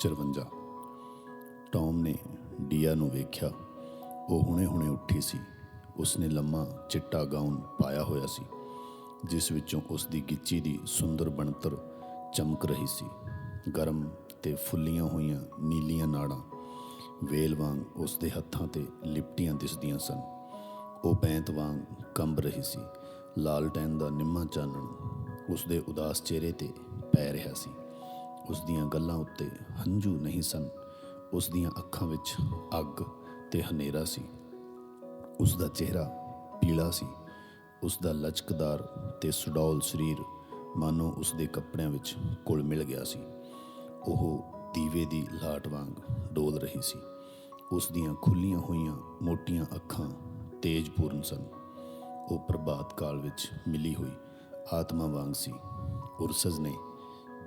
54 Tom ਨੇ ਡੀਆ ਨੂੰ ਵੇਖਿਆ। ਉਹ ਹੁਣੇ-ਹੁਣੇ ਉੱਠੀ ਸੀ। ਉਸਨੇ ਲੰਮਾ ਚਿੱਟਾ ਗਾਊਨ ਪਾਇਆ ਹੋਇਆ ਸੀ, ਜਿਸ ਵਿੱਚੋਂ ਉਸ ਦੀ ਗਿੱਚੀ ਦੀ ਸੁੰਦਰ ਬਣਤਰ ਚਮਕ ਰਹੀ ਸੀ। ਗਰਮ ਤੇ ਫੁੱਲੀਆਂ ਹੋਈਆਂ ਨੀਲੀਆਂ ਨਾੜਾਂ ਵੇਲ ਵਾਂਗ ਉਸ ਦੇ ਹੱਥਾਂ ਤੇ ਲਿਪਟੀਆਂ ਦਿਸਦੀਆਂ ਸਨ। ਉਹ ਪੈਂਤ ਵਾਂਗ ਕੰਬ ਰਹੀ ਸੀ। ਲਾਲਟੈਨ ਦਾ ਨਿੰਮਾ ਚਾਨਣ ਉਸ ਦੇ ਉਦਾਸ ਚਿਹਰੇ ਤੇ ਪੈ ਰਿਹਾ ਸੀ। ਉਸ ਦੀਆਂ ਗੱਲਾਂ ਉੱਤੇ ਹੰਝੂ ਨਹੀਂ ਸਨ। ਉਸ ਦੀਆਂ ਅੱਖਾਂ ਵਿੱਚ ਅੱਗ ਤੇ ਹਨੇਰਾ ਸੀ। ਉਸ ਦਾ ਚਿਹਰਾ ਪੀਲਾ ਸੀ। ਉਸ ਦਾ ਲਚਕਦਾਰ ਤੇ ਸੁਡੌਲ ਸਰੀਰ ਮਾਨੋ ਉਸ ਦੇ ਕੱਪੜਿਆਂ ਵਿੱਚ ਘੁਲ ਮਿਲ ਗਿਆ ਸੀ। ਉਹ ਦੀਵੇ ਦੀ ਲਾਟ ਵਾਂਗ ਡੋਲ ਰਹੀ ਸੀ। ਉਸ ਦੀਆਂ ਖੁੱਲੀਆਂ ਹੋਈਆਂ ਮੋਟੀਆਂ ਅੱਖਾਂ ਤੇਜਪੂਰਨ ਸਨ। ਉਹ ਪ੍ਰਭਾਤ ਕਾਲ ਵਿੱਚ ਮਿਲੀ ਹੋਈ ਆਤਮਾ ਵਾਂਗ ਸੀ। ਉਰਸਜ਼ ਨੇ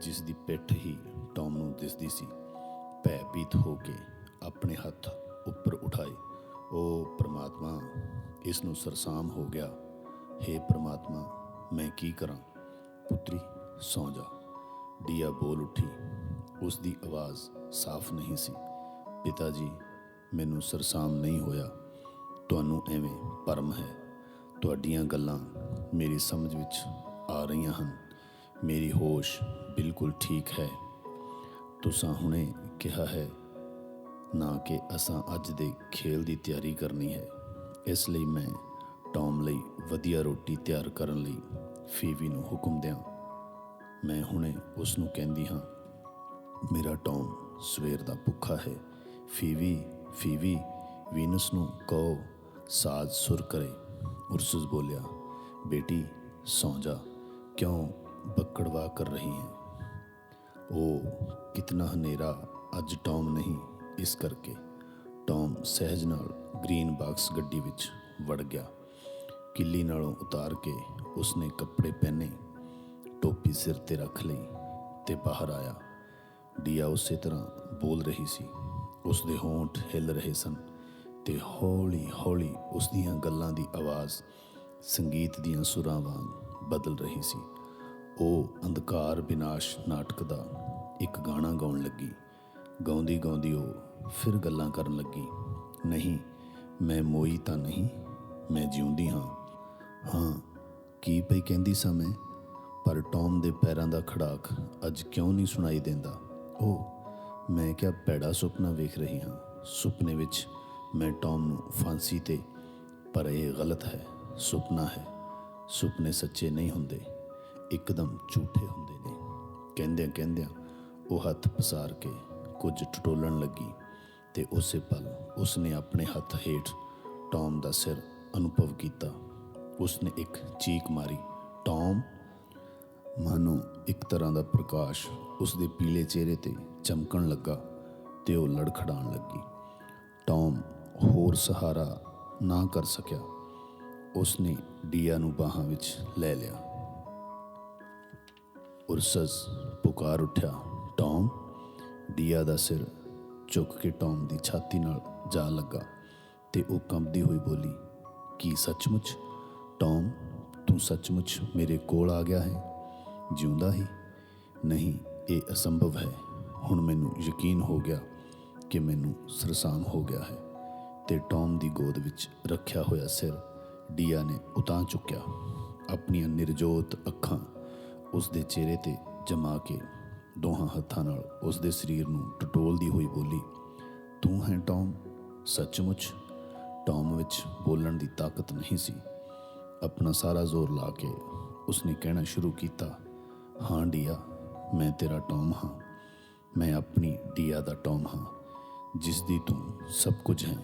ਜਿਸ ਦੀ ਪਿੱਠ ਹੀ ਟੌਮ ਨੂੰ ਦਿਸਦੀ ਸੀ ਭੈਭੀਤ ਹੋ ਕੇ ਆਪਣੇ ਹੱਥ ਉੱਪਰ ਉਠਾਏ। ਉਹ ਪ੍ਰਮਾਤਮਾ, ਇਸ ਨੂੰ ਸਰਸਾਮ ਹੋ ਗਿਆ। हे ਪ੍ਰਮਾਤਮਾ, ਮੈਂ ਕੀ ਕਰਾਂ? ਪੁੱਤਰੀ, ਸੌਂ ਜਾ। ਡੀਆ ਬੋਲ ਉੱਠੀ। ਉਸ ਦੀ ਆਵਾਜ਼ ਸਾਫ਼ ਨਹੀਂ ਸੀ। ਪਿਤਾ ਜੀ, ਮੈਨੂੰ ਸਰਸਾਮ ਨਹੀਂ ਹੋਇਆ। ਤੁਹਾਨੂੰ ਐਵੇਂ ਪਰਮ ਹੈ। ਤੁਹਾਡੀਆਂ ਗੱਲਾਂ ਮੇਰੀ ਸਮਝ ਵਿੱਚ ਆ ਰਹੀਆਂ ਹਨ। ਮੇਰੀ ਹੋਸ਼ ਬਿਲਕੁਲ ਠੀਕ ਹੈ। ਤੁਸਾਂ ਹੁਣੇ ਕਿਹਾ ਹੈ ਨਾ ਕਿ ਅਸਾਂ ਅੱਜ ਦੇ ਖੇਲ ਦੀ ਤਿਆਰੀ ਕਰਨੀ ਹੈ। ਇਸ ਲਈ ਮੈਂ ਟੌਮ ਲਈ ਵਧੀਆ ਰੋਟੀ ਤਿਆਰ ਕਰਨ ਲਈ ਫੀਵੀ ਨੂੰ ਹੁਕਮ ਦਿਆਂ। ਮੈਂ ਹੁਣੇ ਉਸ ਨੂੰ ਕਹਿੰਦੀ ਹਾਂ, ਮੇਰਾ ਟੌਮ ਸਵੇਰ ਦਾ ਭੁੱਖਾ ਹੈ। ਫੀਵੀ ਫੀਵੀ, ਵੀਨਸ ਨੂੰ ਕਹੋ, ਸਾਜ਼ ਸੁਰ ਕਰੇ। ਉਰਸਸ ਬੋਲਿਆ, ਬੇਟੀ, ਸੌਂ ਜਾ। ਕਿਉਂ ਬੱਕੜਵਾ ਕਰ ਰਹੀ ਹੈ। ਉਹ ਕਿਤਨਾ ਹਨੇਰਾ ਅੱਜ ਟੌਮ ਨਹੀਂ, ਇਸ ਕਰਕੇ। ਟੌਮ ਸਹਿਜ ਨਾਲ ਗ੍ਰੀਨ ਬਾਕਸ ਗੱਡੀ ਵਿੱਚ ਵੜ ਗਿਆ। ਕਿੱਲੀ ਨਾਲੋਂ ਉਤਾਰ ਕੇ ਉਸਨੇ ਕੱਪੜੇ ਪਹਿਨੇ, ਟੋਪੀ ਸਿਰ ਤੇ ਰੱਖ ਲਈ ਤੇ ਬਾਹਰ ਆਇਆ। ਡੀਆ ਉਸੇ ਤਰ੍ਹਾਂ ਬੋਲ ਰਹੀ ਸੀ। ਉਸਦੇ ਹੋਂਠ ਹਿੱਲ ਰਹੇ ਸਨ ਤੇ ਹੌਲੀ ਹੌਲੀ ਉਸ ਦੀਆਂ ਗੱਲਾਂ ਦੀ ਆਵਾਜ਼ ਸੰਗੀਤ ਦੀਆਂ ਸੁਰਾਂ ਵਾਂਗ ਬਦਲ ਰਹੀ ਸੀ। ਉਹ ਅੰਧਕਾਰ ਵਿਨਾਸ਼ ਨਾਟਕ ਦਾ ਇੱਕ ਗਾਣਾ ਗਾਉਣ ਲੱਗੀ। ਗਾਉਂਦੀ ਗਾਉਂਦੀ ਉਹ ਫਿਰ ਗੱਲਾਂ ਕਰਨ ਲੱਗੀ। ਨਹੀਂ, ਮੈਂ ਮੋਈ ਤਾਂ ਨਹੀਂ, ਮੈਂ ਜਿਉਂਦੀ ਹਾਂ। ਹਾਂ, ਕੀ ਪਈ ਕਹਿੰਦੀ ਸਾਂ ਮੈਂ? ਪਰ ਟੌਮ ਦੇ ਪੈਰਾਂ ਦਾ ਖੜਾਕ ਅੱਜ ਕਿਉਂ ਨਹੀਂ ਸੁਣਾਈ ਦਿੰਦਾ? ਉਹ ਮੈਂ ਕਿਹਾ ਪੈੜਾ ਸੁਪਨਾ ਵੇਖ ਰਹੀ ਹਾਂ। ਸੁਪਨੇ ਵਿੱਚ ਮੈਂ ਟੌਮ ਨੂੰ ਫਾਂਸੀ ਤੇ, ਪਰ ਇਹ ਗਲਤ ਹੈ। ਸੁਪਨਾ ਹੈ। ਸੁਪਨੇ ਸੱਚੇ ਨਹੀਂ ਹੁੰਦੇ। ਇੱਕਦਮ ਝੂਠੇ ਹੁੰਦੇ ਨੇ। ਕਹਿੰਦਿਆਂ ਕਹਿੰਦਿਆਂ ਉਹ ਹੱਥ ਪਸਾਰ ਕੇ ਕੁਝ ਟਟੋਲਣ ਲੱਗੀ ਤੇ ਉਸੇ ਪਲ ਉਸਨੇ ਆਪਣੇ ਹੱਥ ਹੇਠ ਟੌਮ ਦਾ ਸਿਰ ਅਨੁਭਵ ਕੀਤਾ। ਉਸਨੇ ਇੱਕ ਚੀਕ ਮਾਰੀ, ਟੌਮ! ਮਾਨੋ, ਇੱਕ ਤਰ੍ਹਾਂ ਦਾ ਪ੍ਰਕਾਸ਼ ਉਸ ਦੇ ਪੀਲੇ ਚਿਹਰੇ ਤੇ ਚਮਕਣ ਲੱਗਾ ਤੇ ਉਹ ਲੜਖੜਾਣ ਲੱਗੀ। ਟੌਮ, ਹੋਰ ਸਹਾਰਾ ਨਾ ਕਰ ਸਕਿਆ। ਉਸਨੇ ਡੀਆ ਨੂੰ ਬਾਹਾਂ ਵਿੱਚ ਲੈ ਲਿਆ। ਉਰਸਸ ਪੁਕਾਰ ਉੱਠਿਆ ਟੌਮ। ਡੀਆ ਦਾ ਸਿਰ ਚੁੱਕ ਕੇ ਟੌਮ ਦੀ ਛਾਤੀ ਨਾਲ ਜਾ ਲੱਗਾ ਤੇ ਉਹ ਕੰਬਦੀ ਹੋਈ ਬੋਲੀ, ਕੀ ਸੱਚਮੁੱਚ? ਟੌਮ, ਤੂੰ ਸੱਚਮੁੱਚ ਮੇਰੇ ਕੋਲ ਆ ਗਿਆ ਹੈ? ਜਿਉਂਦਾ ਹੀ? ਨਹੀਂ, ਇਹ ਅਸੰਭਵ ਹੈ। ਹੁਣ ਮੈਨੂੰ ਯਕੀਨ ਹੋ ਗਿਆ ਕਿ ਮੈਨੂੰ ਸਰਸਾਮ ਹੋ ਗਿਆ ਹੈ। ਤੇ ਟੌਮ ਦੀ ਗੋਦ ਵਿੱਚ ਰੱਖਿਆ ਹੋਇਆ ਸਿਰ ਡੀਆ ਨੇ ਉਤਾਂ ਚੁੱਕਿਆ। ਆਪਣੀਆਂ ਨਿਰਜੋਤ ਅੱਖਾਂ ਉਸ ਦੇ ਚਿਹਰੇ ਤੇ ਜਮਾ ਕੇ ਦੋਹਾਂ ਹੱਥਾਂ ਨਾਲ ਉਸ ਦੇ ਸਰੀਰ ਨੂੰ ਟਟੋਲਦੀ ਹੋਈ ਬੋਲੀ, ਤੂੰ ਹੈ ਟੌਮ, ਸੱਚਮੁੱਚ ਟੌਮ ਵਿੱਚ ਬੋਲਣ ਦੀ ਤਾਕਤ ਨਹੀਂ ਸੀ। ਆਪਣਾ ਸਾਰਾ ਜ਼ੋਰ ਲਾ ਕੇ ਉਸਨੇ ਕਹਿਣਾ ਸ਼ੁਰੂ ਕੀਤਾ, ਹਾਂ ਡੀਆ, ਮੈਂ ਤੇਰਾ ਟੌਮ ਹਾਂ, ਮੈਂ ਆਪਣੀ ਡੀਆ ਦਾ ਟੌਮ ਹਾਂ। ਜਿਸ ਦੀ ਤੂੰ ਸਭ ਕੁਝ ਹੈ,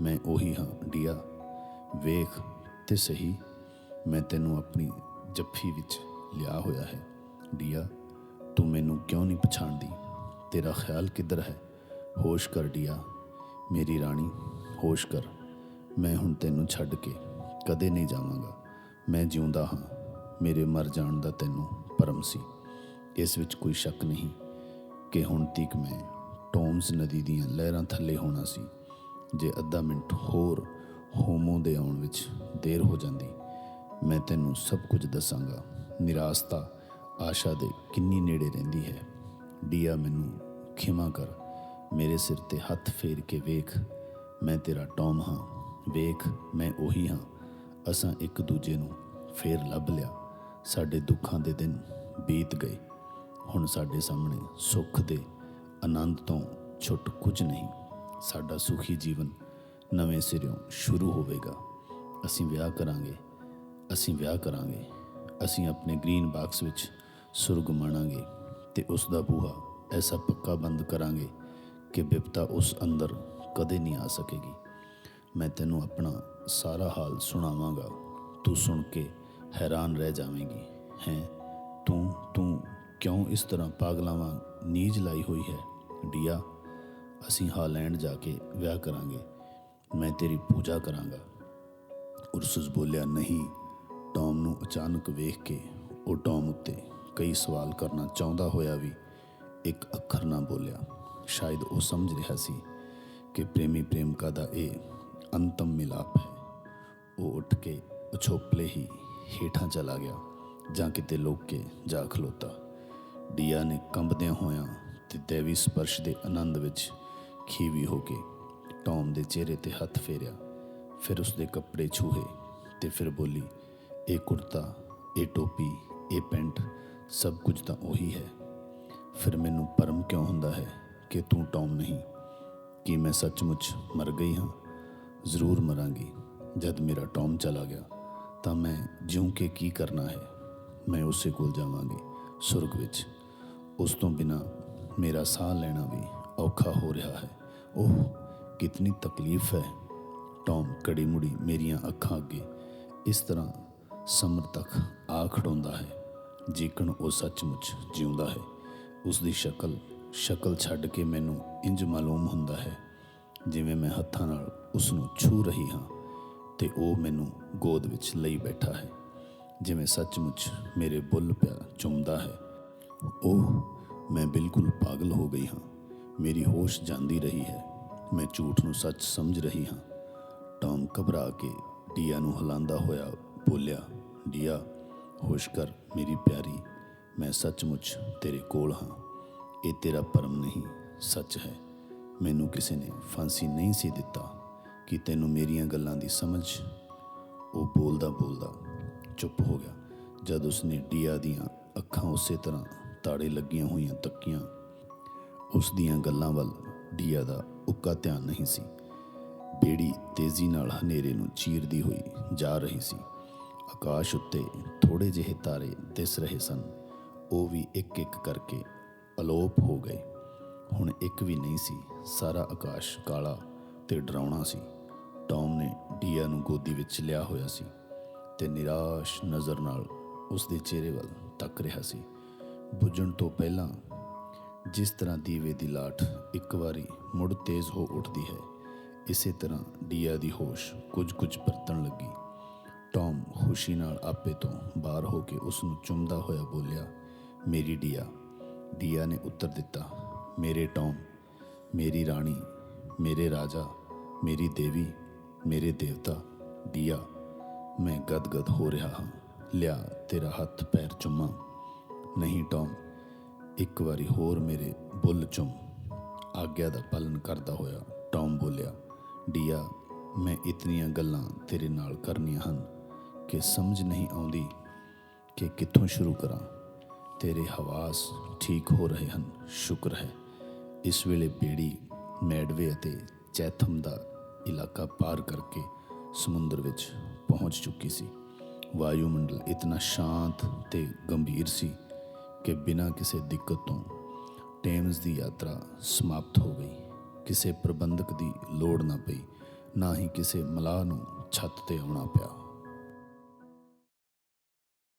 ਮੈਂ ਉਹੀ ਹਾਂ, ਡੀਆ। ਵੇਖ ਤੇ ਸਹੀ, ਮੈਂ ਤੈਨੂੰ ਆਪਣੀ ਜੱਫੀ ਵਿੱਚ ਲਿਆ ਹੋਇਆ ਹੈ। ਡੀਆ, ਤੂੰ ਮੈਨੂੰ ਕਿਉਂ ਨਹੀਂ ਪਛਾਣਦੀ? ਤੇਰਾ ਖਿਆਲ ਕਿੱਧਰ ਹੈ? ਹੋਸ਼ ਕਰ ਡੀਆ। ਮੇਰੀ ਰਾਣੀ, ਹੋਸ਼ ਕਰ। ਮੈਂ ਹੁਣ ਤੈਨੂੰ ਛੱਡ ਕੇ ਕਦੇ ਨਹੀਂ ਜਾਵਾਂਗਾ। ਮੈਂ ਜਿਉਂਦਾ ਹਾਂ। ਮੇਰੇ ਮਰ ਜਾਣ ਦਾ ਤੈਨੂੰ ਪਰਮ ਸੀ। ਇਸ ਵਿੱਚ ਕੋਈ ਸ਼ੱਕ ਨਹੀਂ ਕਿ ਹੁਣ ਤੀਕ ਮੈਂ ਟੋਮਸ ਨਦੀ ਦੀਆਂ ਲਹਿਰਾਂ ਥੱਲੇ ਹੋਣਾ ਸੀ, ਜੇ ਅੱਧਾ ਮਿੰਟ ਹੋਰ ਹੋਮੋ ਦੇ ਆਉਣ ਵਿੱਚ ਦੇਰ ਹੋ ਜਾਂਦੀ, ਮੈਂ ਤੈਨੂੰ ਸਭ ਕੁਝ ਦੱਸਾਂਗਾ। ਨਿਰਾਸਤਾ, ਆਸ਼ਾ ਦੇ ਕਿੰਨੀ ਨੇੜੇ ਰਹਿੰਦੀ ਹੈ। ਡੀਆ ਮੈਨੂੰ ਖਿਮਾ ਕਰ, ਮੇਰੇ ਸਿਰ ਤੇ ਹੱਥ ਫੇਰ ਕੇ ਵੇਖ, ਮੈਂ ਤੇਰਾ ਟੌਮ ਹਾਂ, ਵੇਖ, ਮੈਂ ਉਹੀ ਹਾਂ। ਅਸਾਂ ਇੱਕ ਦੂਜੇ ਨੂੰ ਫੇਰ ਲੱਭ ਲਿਆ। ਸਾਡੇ ਦੁੱਖਾਂ ਦੇ ਦਿਨ ਬੀਤ ਗਏ। ਹੁਣ ਸਾਡੇ ਸਾਹਮਣੇ ਸੁੱਖ ਦੇ ਆਨੰਦ ਤੋਂ ਛੁੱਟ ਕੁਝ ਨਹੀਂ। ਸਾਡਾ ਸੁਖੀ ਜੀਵਨ ਨਵੇਂ ਸਿਰਿਓਂ ਸ਼ੁਰੂ ਹੋਵੇਗਾ। ਅਸੀਂ ਵਿਆਹ ਕਰਾਂਗੇ, ਅਸੀਂ ਵਿਆਹ ਕਰਾਂਗੇ। ਅਸੀਂ ਆਪਣੇ ਗ੍ਰੀਨ ਬਾਕਸ ਵਿੱਚ ਸੁਰਗ ਮਾਣਾਂਗੇ ਤੇ ਉਸ ਦਾ ਬੂਹਾ ਐਸਾ ਪੱਕਾ ਬੰਦ ਕਰਾਂਗੇ ਕਿ ਬਿਪਤਾ ਉਸ ਅੰਦਰ ਕਦੇ ਨਹੀਂ ਆ ਸਕੇਗੀ। ਮੈਂ ਤੈਨੂੰ ਆਪਣਾ ਸਾਰਾ ਹਾਲ ਸੁਣਾਵਾਂਗਾ। ਤੂੰ ਸੁਣ ਕੇ ਹੈਰਾਨ ਰਹਿ ਜਾਵੇਂਗੀ। ਹੈ? ਤੂੰ ਤੂੰ ਕਿਉਂ ਇਸ ਤਰ੍ਹਾਂ ਪਾਗਲਾਂ ਵਾਂਗ ਨੀਝ ਲਾਈ ਹੋਈ ਹੈ? ਡੀਆ, ਅਸੀਂ ਹਾਲੈਂਡ ਜਾ ਕੇ ਵਿਆਹ ਕਰਾਂਗੇ। ਮੈਂ ਤੇਰੀ ਪੂਜਾ ਕਰਾਂਗਾ। ਉਰਸਸ ਬੋਲਿਆ, ਨਹੀਂ ਨੂੰ ਅਚਾਨਕ ਵੇਖ ਕੇ ਉਹ ਟੌਮ ਉੱਤੇ ਕਈ ਸਵਾਲ ਕਰਨਾ ਚਾਹੁੰਦਾ ਹੋਇਆ ਵੀ ਇੱਕ ਅੱਖਰ ਨਾ ਬੋਲਿਆ। ਸ਼ਾਇਦ ਉਹ ਸਮਝ ਰਿਹਾ ਸੀ ਕਿ ਪ੍ਰੇਮੀ ਪ੍ਰੇਮਿਕਾ ਦਾ ਇਹ ਅੰਤਮ ਮਿਲਾਪ ਹੈ। ਉਹ ਉੱਠ ਕੇ ਉਛੋਪਲੇ ਹੀ ਹੇਠਾਂ ਚਲਾ ਗਿਆ ਜਾਂ ਕਿਤੇ ਲੁੱਕ ਕੇ ਜਾ ਖਲੋਤਾ। ਡੀਆ ਨੇ ਕੰਬਦਿਆਂ ਹੋਇਆਂ ਤੇ ਦੇਵੀ ਸਪਰਸ਼ ਦੇ ਆਨੰਦ ਵਿੱਚ ਖੀਵੀ ਹੋ ਕੇ ਟੌਮ ਦੇ ਚਿਹਰੇ ਤੇ ਹੱਥ ਫੇਰਿਆ। ਫਿਰ ਉਸਦੇ ਕੱਪੜੇ ਛੂਹੇ ਤੇ ਫਿਰ ਬੋਲੀ ਇਹ ਕੁੜਤਾ, ਇਹ ਟੋਪੀ, ਇਹ ਪੈਂਟ ਸਭ ਕੁਝ ਤਾਂ ਉਹੀ ਹੈ। ਫਿਰ ਮੈਨੂੰ ਪਰਮ ਕਿਉਂ ਹੁੰਦਾ ਹੈ ਕਿ ਤੂੰ ਟੌਮ ਨਹੀਂ? ਕਿ ਮੈਂ ਸੱਚਮੁੱਚ ਮਰ ਗਈ ਹਾਂ? ਜ਼ਰੂਰ ਮਰਾਂਗੀ। ਜਦ ਮੇਰਾ ਟੌਮ ਚਲਾ ਗਿਆ, ਤਾਂ ਮੈਂ ਜਿਉਂ ਕੇ ਕੀ ਕਰਨਾ ਹੈ? ਮੈਂ ਉਸੇ ਕੋਲ ਜਾਵਾਂਗੀ, ਸੁਰਗ ਵਿੱਚ। ਉਸ ਤੋਂ ਬਿਨਾ ਮੇਰਾ ਸਾਹ ਲੈਣਾ ਵੀ ਔਖਾ ਹੋ ਰਿਹਾ ਹੈ। ਉਹ ਕਿਤਨੀ ਤਕਲੀਫ ਹੈ। ਟੌਮ, ਕੜੀ ਮੁੜੀ ਮੇਰੀਆਂ ਅੱਖਾਂ ਅੱਗੇ ਇਸ ਤਰ੍ਹਾਂ ਸਮਰ ਤੱਕ ਆ ਖੜਾਉਂਦਾ ਹੈ। ਜੀਕਣ ਉਹ ਸੱਚਮੁੱਚ ਜਿਉਂਦਾ ਹੈ ਉਸ ਦੀ ਸ਼ਕਲ ਸ਼ਕਲ ਛੱਡ ਕੇ ਮੈਨੂੰ ਇੰਜ ਮਾਲੂਮ ਹੁੰਦਾ ਹੈ, ਜਿਵੇਂ ਮੈਂ ਹੱਥਾਂ ਨਾਲ ਉਸ ਨੂੰ ਛੂ ਰਹੀ ਹਾਂ ਤੇ ਉਹ ਮੈਨੂੰ ਗੋਦ ਵਿੱਚ ਲਈ ਬੈਠਾ ਹੈ, ਜਿਵੇਂ ਸੱਚਮੁੱਚ ਮੇਰੇ ਬੁੱਲ ਪਿਆ ਚੁੰਮਦਾ ਹੈ। ਉਹ ਮੈਂ ਬਿਲਕੁਲ ਪਾਗਲ ਹੋ ਗਈ ਹਾਂ। ਮੇਰੀ ਹੋਸ਼ ਜਾਂਦੀ ਰਹੀ ਹੈ। ਮੈਂ ਝੂਠ ਨੂੰ ਸੱਚ ਸਮਝ ਰਹੀ ਹਾਂ। ਟੌਮ ਘਬਰਾ ਕੇ ਡੀਆ ਨੂੰ ਹਿਲਾਉਂਦਾ ਹੋਇਆ ਬੋਲਿਆ ਡੀਆ ਹੋਸ਼ ਕਰ ਮੇਰੀ ਪਿਆਰੀ, ਮੈਂ ਸੱਚਮੁੱਚ ਤੇਰੇ ਕੋਲ ਹਾਂ। ਇਹ ਤੇਰਾ ਪਰਮ ਨਹੀਂ, ਸੱਚ ਹੈ। ਮੈਨੂੰ ਕਿਸੇ ਨੇ ਫਾਂਸੀ ਨਹੀਂ ਸੀ ਦਿੱਤਾ ਕਿ ਤੈਨੂੰ ਮੇਰੀਆਂ ਗੱਲਾਂ ਦੀ ਸਮਝ। ਉਹ ਬੋਲਦਾ ਬੋਲਦਾ ਚੁੱਪ ਹੋ ਗਿਆ। ਜਦ ਉਸਨੇ ਡੀਆ ਦੀਆਂ ਅੱਖਾਂ ਉਸੇ ਤਰ੍ਹਾਂ ਤਾੜੇ ਲੱਗੀਆਂ ਹੋਈਆਂ ਤੱਕੀਆਂ ਉਸ ਦੀਆਂ ਗੱਲਾਂ ਵੱਲ ਡੀਆ ਦਾ ਉੱਕਾ ਧਿਆਨ ਨਹੀਂ ਸੀ। ਬੇੜੀ ਤੇਜ਼ੀ ਨਾਲ ਹਨੇਰੇ ਨੂੰ ਚੀਰਦੀ ਹੋਈ ਜਾ ਰਹੀ ਸੀ। ਆਕਾਸ਼ ਉੱਤੇ ਥੋੜੇ ਜਿਹੇ ਤਾਰੇ ਦਿਸ ਰਹੇ ਸਨ। ਉਹ ਵੀ ਇੱਕ ਇੱਕ ਕਰਕੇ ਅਲੋਪ ਹੋ ਗਏ। ਹੁਣ ਇੱਕ ਵੀ ਨਹੀਂ ਸੀ। ਸਾਰਾ ਆਕਾਸ਼ ਕਾਲਾ ਤੇ ਡਰਾਉਣਾ ਸੀ। ਟੌਮ ਨੇ ਡੀਆ ਨੂੰ ਗੋਦੀ ਵਿੱਚ ਲਿਆ ਹੋਇਆ ਸੀ ਤੇ ਨਿਰਾਸ਼ ਨਜ਼ਰ ਨਾਲ ਉਸ ਦੇ ਚਿਹਰੇ ਵੱਲ ਤੱਕ ਰਿਹਾ ਸੀ। ਬੁੱਝਣ ਤੋਂ ਪਹਿਲਾਂ ਜਿਸ ਤਰ੍ਹਾਂ ਦੀਵੇ ਦੀ ਲਾਠ ਇੱਕ ਵਾਰੀ ਮੁੜ ਤੇਜ਼ ਹੋ ਉੱਠਦੀ ਹੈ, ਇਸੇ ਤਰ੍ਹਾਂ ਡੀਆ ਦੀ ਹੋਸ਼ ਕੁਝ-ਕੁਝ ਪਰਤਣ ਲੱਗੀ। ਟੌਮ ਖੁਸ਼ੀ ਨਾਲ ਆਪੇ ਤੋਂ ਬਾਹਰ ਹੋ ਕੇ ਉਸ ਨੂੰ ਚੁੰਮਦਾ ਹੋਇਆ ਬੋਲਿਆ, ਮੇਰੀ ਡੀਆ ਡੀਆ ਨੇ ਉੱਤਰ ਦਿੱਤਾ, ਮੇਰੇ ਟੌਮ, ਮੇਰੀ ਰਾਣੀ, ਮੇਰੇ ਰਾਜਾ, ਮੇਰੀ ਦੇਵੀ, ਮੇਰੇ ਦੇਵਤਾ, ਡੀਆ, ਮੈਂ ਗਦਗਦ ਹੋ ਰਿਹਾ ਹਾਂ, ਲਿਆ ਤੇਰਾ ਹੱਥ ਪੈਰ ਚੁੰਮਾਂ। ਨਹੀਂ ਟੌਮ, ਇੱਕ ਵਾਰੀ ਹੋਰ ਮੇਰੇ ਬੁੱਲ ਚੁੰਮ। ਆਗਿਆ ਦਾ ਪਾਲਨ ਕਰਦਾ ਹੋਇਆ ਟੌਮ ਬੋਲਿਆ, ਡੀਆ, ਮੈਂ ਇਤਨੀਆਂ ਗੱਲਾਂ ਤੇਰੇ ਨਾਲ ਕਰਨੀਆਂ ਹਨ ਕਿ ਸਮਝ ਨਹੀਂ ਆਉਂਦੀ ਕਿ ਕਿੱਥੋਂ ਸ਼ੁਰੂ ਕਰਾਂ। ਤੇਰੇ ਹਵਾਸ ਠੀਕ ਹੋ ਰਹੇ ਹਨ, ਸ਼ੁਕਰ ਹੈ। ਇਸ ਵੇਲੇ ਬੇੜੀ, ਮੈਡਵੇ ਅਤੇ ਚੈਥਮ ਦਾ ਇਲਾਕਾ ਪਾਰ ਕਰਕੇ ਸਮੁੰਦਰ ਵਿੱਚ ਪਹੁੰਚ ਚੁੱਕੀ ਸੀ। ਵਾਯੂਮੰਡਲ ਇਤਨਾ ਸ਼ਾਂਤ ਤੇ ਗੰਭੀਰ ਸੀ ਕਿ ਬਿਨਾਂ ਕਿਸੇ ਦਿੱਕਤ ਤੋਂ ਟੇਮਸ ਦੀ ਯਾਤਰਾ ਸਮਾਪਤ ਹੋ ਗਈ। ਕਿਸੇ ਪ੍ਰਬੰਧਕ ਦੀ ਲੋੜ ਨਾ ਪਈ, ਨਾ ਹੀ ਕਿਸੇ ਮਲਾਹ ਨੂੰ ਛੱਤ ਤੇ ਆਉਣਾ ਪਿਆ।